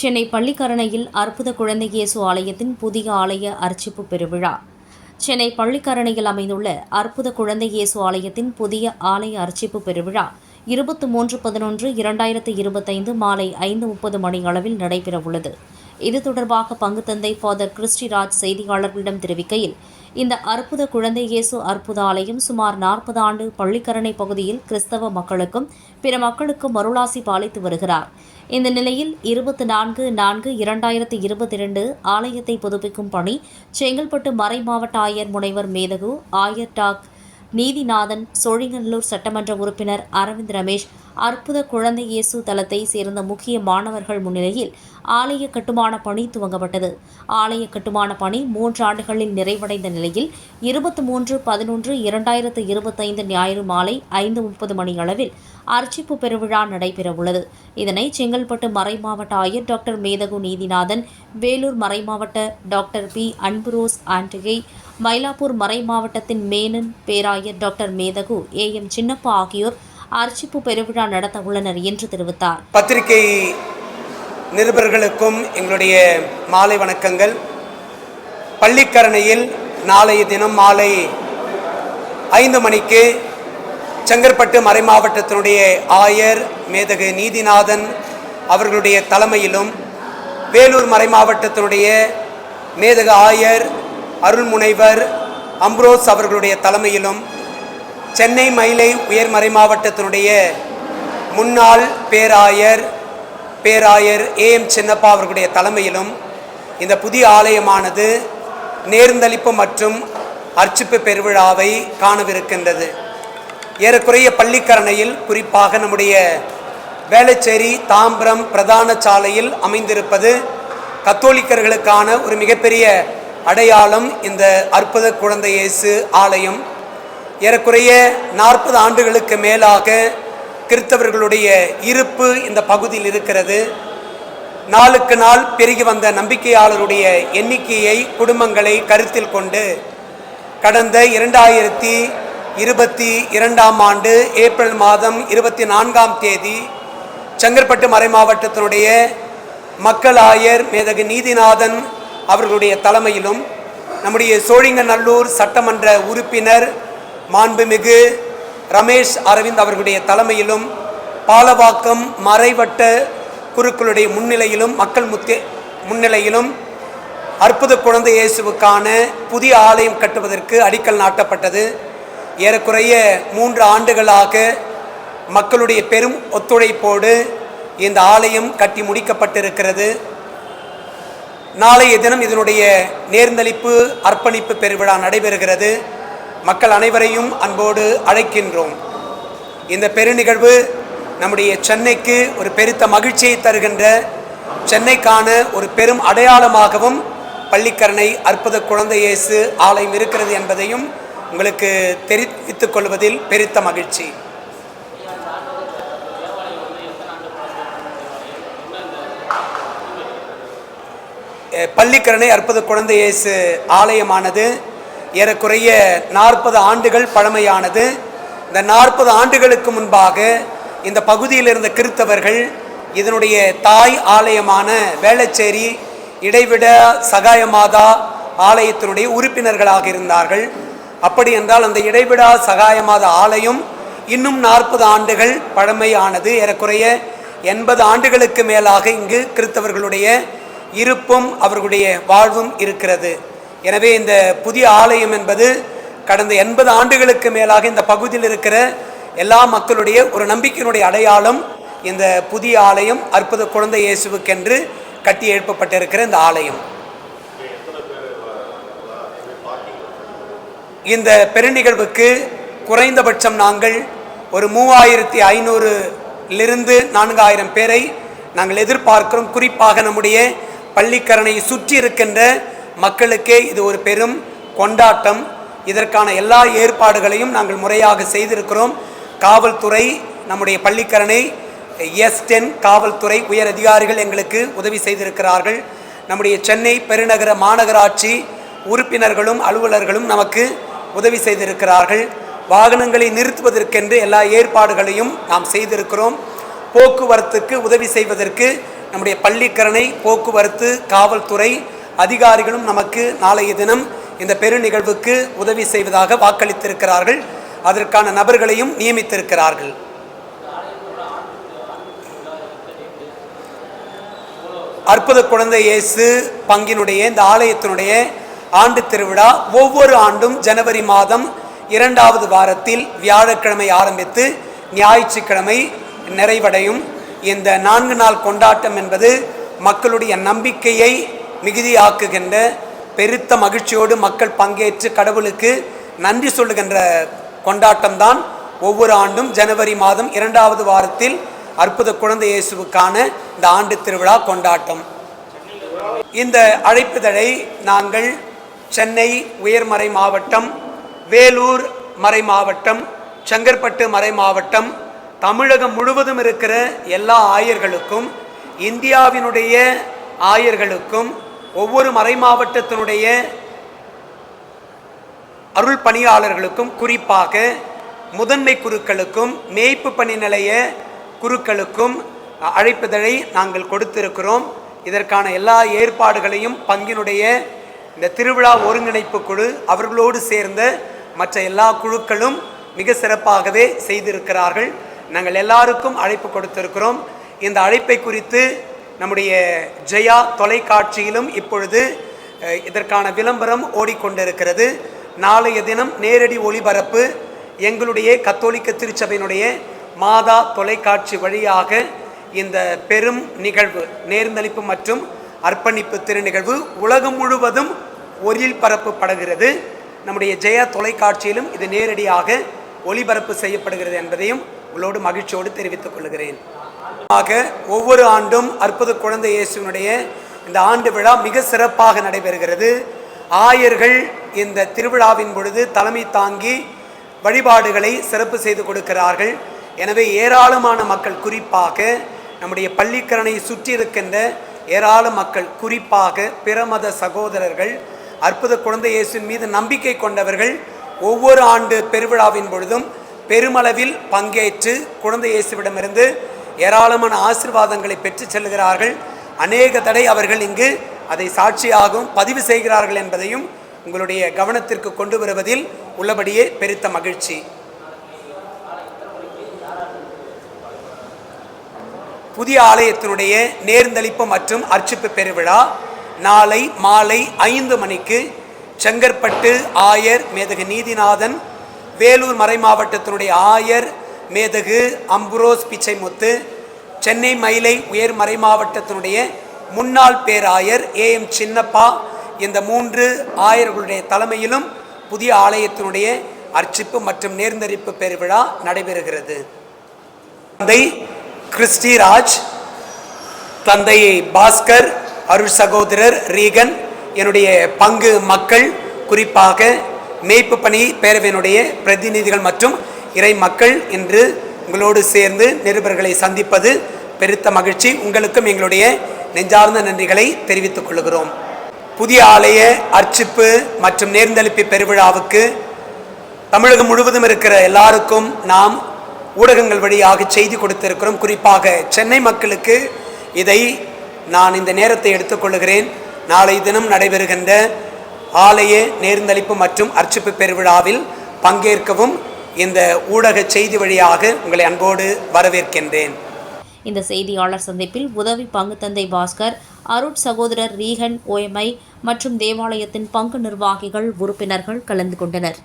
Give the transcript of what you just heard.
சென்னை பள்ளிக்கரணையில் அற்புத குழந்தை இயேசு ஆலயத்தின் புதிய ஆலய அர்ச்சிப்பு பெருவிழா. சென்னை பள்ளிக்கரணையில் அமைந்துள்ள அற்புத குழந்தை இயேசு ஆலயத்தின் புதிய ஆலய அர்ச்சிப்பு பெருவிழா இருபத்தி மூன்று பதினொன்று இரண்டாயிரத்து இருபத்தைந்து மாலை ஐந்து முப்பது மணி அளவில் நடைபெறவுள்ளது. இது தொடர்பாக பங்குத்தந்தை ஃபாதர் கிறிஸ்டிராஜ் செய்தியாளர்களிடம் தெரிவிக்கையில் இந்த அற்புத குழந்தை இயேசு அற்புத ஆலயம் சுமார் நாற்பது ஆண்டு பள்ளிக்கரணை பகுதியில் கிறிஸ்தவ மக்களுக்கும் பிற மக்களுக்கும் மருளாசி பாலித்து வருகிறார். இந்த நிலையில் இருபத்தி நான்கு நான்கு இரண்டாயிரத்தி இருபத்தி இரண்டு ஆலயத்தை புதுப்பிக்கும் பணி செங்கல்பட்டு மறைமாவட்ட ஆயர் முனைவர் மேதகு ஆயர் டாக் நீதிநாதன் சோழிங்கநல்லூர் சட்டமன்ற உறுப்பினர் அரவிந்த் ரமேஷ் அற்புத குழந்தை இயேசு தலத்தை சேர்ந்த முக்கிய மாணவர்கள் முன்னிலையில் ஆலய கட்டுமான பணி துவங்கப்பட்டது. ஆலய கட்டுமான பணி மூன்று ஆண்டுகளில் நிறைவடைந்த நிலையில் இருபத்தி மூன்று பதினொன்று இரண்டாயிரத்து இருபத்தைந்து ஞாயிறு மாலை ஐந்து முப்பது மணி அளவில் அர்ச்சிப்பு பெருவிழா நடைபெறவுள்ளது. இதனை செங்கல்பட்டு மறைமாவட்ட ஆயர் டாக்டர் மேதகு நீதிநாதன் வேலூர் மறைமாவட்ட டாக்டர் பி. அன்புரோஸ் ஆண்டிகை மயிலாப்பூர் மறைமாவட்டத்தின் மேனன் பேராயர் டாக்டர் மேதகு ஏ. எம். சின்னப்பா ஆகியோர் அர்ச்சிப்பு பெருவிழா நடத்த உள்ளனர் என்று தெரிவித்தார். பத்திரிகை நிருபர்களுக்கும் எங்களுடைய மாலை வணக்கங்கள். பள்ளிக்கரணையில் நாளைய தினம் மாலை ஐந்து மணிக்கு செங்கற்பட்டு மறைமாவட்டத்தினுடைய ஆயர் மேதகு நீதிநாதன் அவர்களுடைய தலைமையிலும் வேலூர் மறைமாவட்டத்தினுடைய மேதகு ஆயர் அருள்முனைவர் அம்ப்ரோஸ் அவர்களுடைய தலைமையிலும் சென்னை மயிலை உயர்மறை மாவட்டத்தினுடைய முன்னாள் பேராயர் பேராயர் ஏ எம் சின்னப்பா அவர்களுடைய தலைமையிலும் இந்த புதிய ஆலயமானது நேர்ந்தளிப்பு மற்றும் அர்ச்சிப்பு பெருவிழாவை காணவிருக்கின்றது. ஏறக்குறைய பள்ளிக்கரணையில் குறிப்பாக நம்முடைய வேளச்சேரி தாம்பரம் பிரதான சாலையில் அமைந்திருப்பது கத்தோலிக்கர்களுக்கான ஒரு மிகப்பெரிய அடையாளம் இந்த அற்புத குழந்தை இயேசு ஆலயம். ஏறக்குறைய நாற்பது ஆண்டுகளுக்கு மேலாக கிறிஸ்தவர்களுடைய இருப்பு இந்த பகுதியில் இருக்கிறது. நாளுக்கு நாள் பெருகி வந்த நம்பிக்கையாளருடைய எண்ணிக்கையை குடும்பங்களை கருத்தில் கொண்டு கடந்த இரண்டாயிரத்தி இருபத்தி இரண்டாம் ஆண்டு ஏப்ரல் மாதம் இருபத்தி நான்காம் தேதி செங்கற்பட்டு மறை மாவட்டத்தினுடைய மக்கள் ஆயர் மேதகு நீதிநாதன் அவர்களுடைய தலைமையிலும் நம்முடைய சோழிங்கநல்லூர் சட்டமன்ற உறுப்பினர் மாண்புமிகு ரமேஷ் அரவிந்த் அவர்களுடைய தலைமையிலும் பாலவாக்கம் மறைவட்ட குருக்களுடைய முன்னிலையிலும் மக்கள் முத்தே முன்னிலையிலும் அற்புத குழந்தை இயேசுவுக்கான புதிய ஆலயம் கட்டுவதற்கு அடிக்கல் நாட்டப்பட்டது. ஏறக்குறைய மூன்று ஆண்டுகளாக மக்களுடைய பெரும் ஒத்துழைப்போடு இந்த ஆலயம் கட்டி முடிக்கப்பட்டிருக்கிறது. நாளைய தினம் இதனுடைய நேர்ந்தளிப்பு அர்ப்பணிப்பு பெருவிழா நடைபெறுகிறது. மக்கள் அனைவரையும் அன்போடு அழைக்கின்றோம். இந்த பெருநிகழ்வு நம்முடைய சென்னைக்கு ஒரு பெருத்த மகிழ்ச்சியை தருகின்ற சென்னைக்கான ஒரு பெரும் அடையாளமாகவும் பள்ளிக்கரணை அற்புத குழந்தை இயேசு ஆலயம் இருக்கிறது என்பதையும் உங்களுக்கு தெரிவித்துக் கொள்வதில் பெருத்த மகிழ்ச்சி. பள்ளிக்கரணை அற்புத குழந்தை இயேசு ஆலயமானது. ஏறக்குறைய நாற்பது ஆண்டுகள் பழமையானது. இந்த நாற்பது ஆண்டுகளுக்கு முன்பாக இந்த பகுதியில் இருந்த கிறித்தவர்கள் இதனுடைய தாய் ஆலயமான வேளச்சேரி இடைவிட சகாயமாதா ஆலயத்தினுடைய உறுப்பினர்களாக இருந்தார்கள். அப்படி என்றால் அந்த இடைவிடா சகாயமாத ஆலயம் இன்னும் நாற்பது ஆண்டுகள் பழமையானது. ஏறக்குறைய எண்பது ஆண்டுகளுக்கு மேலாக இங்கு கிறித்தவர்களுடைய இருப்பும் அவர்களுடைய வாழ்வும் இருக்கிறது. எனவே இந்த புதிய ஆலயம் என்பது கடந்த எண்பது ஆண்டுகளுக்கு மேலாக இந்த பகுதியில் இருக்கிற எல்லா மக்களுடைய ஒரு நம்பிக்கையினுடைய அடையாளம் இந்த புதிய ஆலயம் அற்புத குழந்தை இயேசுவுக்கென்று கட்டி எழுப்பப்பட்டிருக்கிற இந்த ஆலயம். இந்த பெருநிகழ்வுக்கு குறைந்தபட்சம் நாங்கள் ஒரு மூவாயிரத்தி ஐநூறுலிருந்து நான்காயிரம் பேரை நாங்கள் எதிர்பார்க்கிறோம். குறிப்பாக நம்முடைய பள்ளிக்கரணையை சுற்றி இருக்கின்ற மக்களுக்கே இது ஒரு பெரும் கொண்டாட்டம். இதற்கான எல்லா ஏற்பாடுகளையும் நாங்கள் முறையாக செய்திருக்கிறோம். காவல்துறை நம்முடைய பள்ளிக்கரணை எஸ் டென் காவல்துறை உயர் அதிகாரிகள் எங்களுக்கு உதவி செய்திருக்கிறார்கள். நம்முடைய சென்னை பெருநகர மாநகராட்சி உறுப்பினர்களும் அலுவலர்களும் நமக்கு உதவி செய்திருக்கிறார்கள். வாகனங்களை நிறுத்துவதற்கென்று எல்லா ஏற்பாடுகளையும் நாம் செய்திருக்கிறோம். போக்குவரத்துக்கு உதவி செய்வதற்கு நம்முடைய பள்ளிக்கரணை போக்குவரத்து காவல்துறை அதிகாரிகளும் நமக்கு நாளைய தினம் இந்த பெரு நிகழ்வுக்கு உதவி செய்வதாக வாக்களித்திருக்கிறார்கள். அதற்கான நபர்களையும் நியமித்திருக்கிறார்கள். அற்புத குழந்தை இயேசு பங்கினுடைய இந்த ஆலயத்தினுடைய ஆண்டு திருவிழா ஒவ்வொரு ஆண்டும் ஜனவரி மாதம் இரண்டாவது வாரத்தில் வியாழக்கிழமை ஆரம்பித்து ஞாயிற்றுக்கிழமை நிறைவடையும். இந்த நான்கு நாள் கொண்டாட்டம் என்பது மக்களுடைய நம்பிக்கையை மிகுதியாக்குகின்ற பெருத்த மகிழ்ச்சியோடு மக்கள் பங்கேற்று கடவுளுக்கு நன்றி சொல்லுகின்ற கொண்டாட்டம்தான் ஒவ்வொரு ஆண்டும் ஜனவரி மாதம் இரண்டாவது வாரத்தில் அற்புத குழந்தை இயேசுவுக்கான இந்த ஆண்டு திருவிழா கொண்டாட்டம். இந்த அழைப்புதழை நாங்கள் சென்னை உயர்மறை மாவட்டம் வேலூர் மறை மாவட்டம் செங்கற்பட்டு மறை மாவட்டம் தமிழகம் முழுவதும் இருக்கிற எல்லா ஆயர்களுக்கும் இந்தியாவினுடைய ஆயர்களுக்கும் ஒவ்வொரு மறை மாவட்டத்தினுடைய அருள் பணியாளர்களுக்கும் குறிப்பாக முதன்மை குருக்களுக்கும் மேய்ப்பு பணி நிலைய குருக்களுக்கும் அழைப்புதழை நாங்கள் கொடுத்திருக்கிறோம். இதற்கான எல்லா ஏற்பாடுகளையும் பங்கினுடைய இந்த திருவிழா ஒருங்கிணைப்பு குழு அவர்களோடு சேர்ந்த மற்ற எல்லா குழுக்களும் மிக சிறப்பாகவே செய்திருக்கிறார்கள். நாங்கள் எல்லாருக்கும் அழைப்பு கொடுத்திருக்கிறோம். இந்த அழைப்பை குறித்து நம்முடைய ஜெயா தொலைக்காட்சியிலும் இப்பொழுது இதற்கான விளம்பரம் ஓடிக்கொண்டிருக்கிறது. நாளைய தினம் நேரடி ஒளிபரப்பு எங்களுடைய கத்தோலிக்க திருச்சபையினுடைய மாதா தொலைக்காட்சி வழியாக இந்த பெரும் நிகழ்வு நேர்ந்தளிப்பு மற்றும் அர்ப்பணிப்பு திருநிகழ்வு உலகம் முழுவதும் ஒளிபரப்பப்படுகிறது நம்முடைய ஜெயா தொலைக்காட்சியிலும் இது நேரடியாக ஒளிபரப்பு செய்யப்படுகிறது என்பதையும் உங்களோடு மகிழ்ச்சியோடு தெரிவித்துக் கொள்கிறேன். ஆக ஒவ்வொரு ஆண்டும் அற்புத குழந்தை இயேசுவினுடைய இந்த ஆண்டு விழா மிக சிறப்பாக நடைபெறுகிறது. ஆயர்கள் இந்த திருவிழாவின் பொழுது தலைமை தாங்கி வழிபாடுகளை சிறப்பு செய்து கொடுக்கிறார்கள். எனவே ஏராளமான மக்கள் குறிப்பாக நம்முடைய பள்ளிக்கரணை சுற்றி இருக்கின்ற ஏராள மக்கள் குறிப்பாக பிரமத சகோதரர்கள் அற்புத குழந்தை இயேசுவின் மீது நம்பிக்கை கொண்டவர்கள் ஒவ்வொரு ஆண்டு பெருவிழாவின் பொழுதும் பெருமளவில் பங்கேற்று குழந்தை இயேசுவிடமிருந்து ஏராளமான ஆசீர்வாதங்களை பெற்று செல்கிறார்கள். அநேக தடை அவர்கள் இங்கு அதை சாட்சியாகவும் பதிவு செய்கிறார்கள் என்பதையும் உங்களுடைய கவனத்திற்கு கொண்டு வருவதில் உள்ளபடியே பெருத்த மகிழ்ச்சி. புதிய ஆலயத்தினுடைய நேர்ந்தளிப்பு மற்றும் அர்ச்சிப்பு பெருவிழா நாளை மாலை ஐந்து மணிக்கு செங்கற்பட்டு ஆயர் மேதகு நீதிநாதன் வேலூர் மறை மாவட்டத்தினுடைய ஆயர் மேதகு அம்புரோஸ் பிச்சைமுத்து சென்னை மயிலை உயர் மறை மாவட்டத்தினுடைய முன்னாள் பேராயர் ஏ எம் சின்னப்பா இந்த மூன்று ஆயர்களுடைய தலைமையிலும் புதிய ஆலயத்தினுடைய அர்ச்சிப்பு மற்றும் நேர்ந்தரிப்பு பெருவிழா நடைபெறுகிறது. தந்தை கிறிஸ்டிராஜ் தந்தை பாஸ்கர் அருள் சகோதரர் ரீகன் என்னுடைய பங்கு மக்கள் குறிப்பாக மேய்ப்பு பணி பேரவையினுடைய பிரதிநிதிகள் மற்றும் இறை மக்கள் என்று உங்களோடு சேர்ந்து நிருபர்களை சந்திப்பது பெருத்த மகிழ்ச்சி. உங்களுக்கும் எங்களுடைய நெஞ்சார்ந்த நன்றிகளை தெரிவித்துக் கொள்கிறோம். புதிய ஆலய அர்ச்சிப்பு மற்றும் நேர்ந்தளிப்பு பெருவிழாவுக்கு தமிழகம் முழுவதும் இருக்கிற எல்லாருக்கும் நாம் ஊடகங்கள் வழியாக செய்தி கொடுத்திருக்கிறோம். குறிப்பாக சென்னை மக்களுக்கு இதை நான் இந்த நேரத்தை எடுத்துக்கொள்கிறேன் நாளை தினம் நடைபெறுகின்ற ஆலய நேர்ந்தளிப்பு மற்றும் அர்ச்சிப்பு பெருவிழாவில் பங்கேற்கவும் இந்த ஊடக செய்தி வழியாக உங்களை அன்போடு வரவேற்கின்றேன். இந்த செய்தியாளர் சந்திப்பில் உதவி பங்கு தந்தை பாஸ்கர் அருட் சகோதரர் ரீகன் ஓஎம்ஐ மற்றும் தேவாலயத்தின் பங்கு நிர்வாகிகள் உறுப்பினர்கள் கலந்து கொண்டனர்.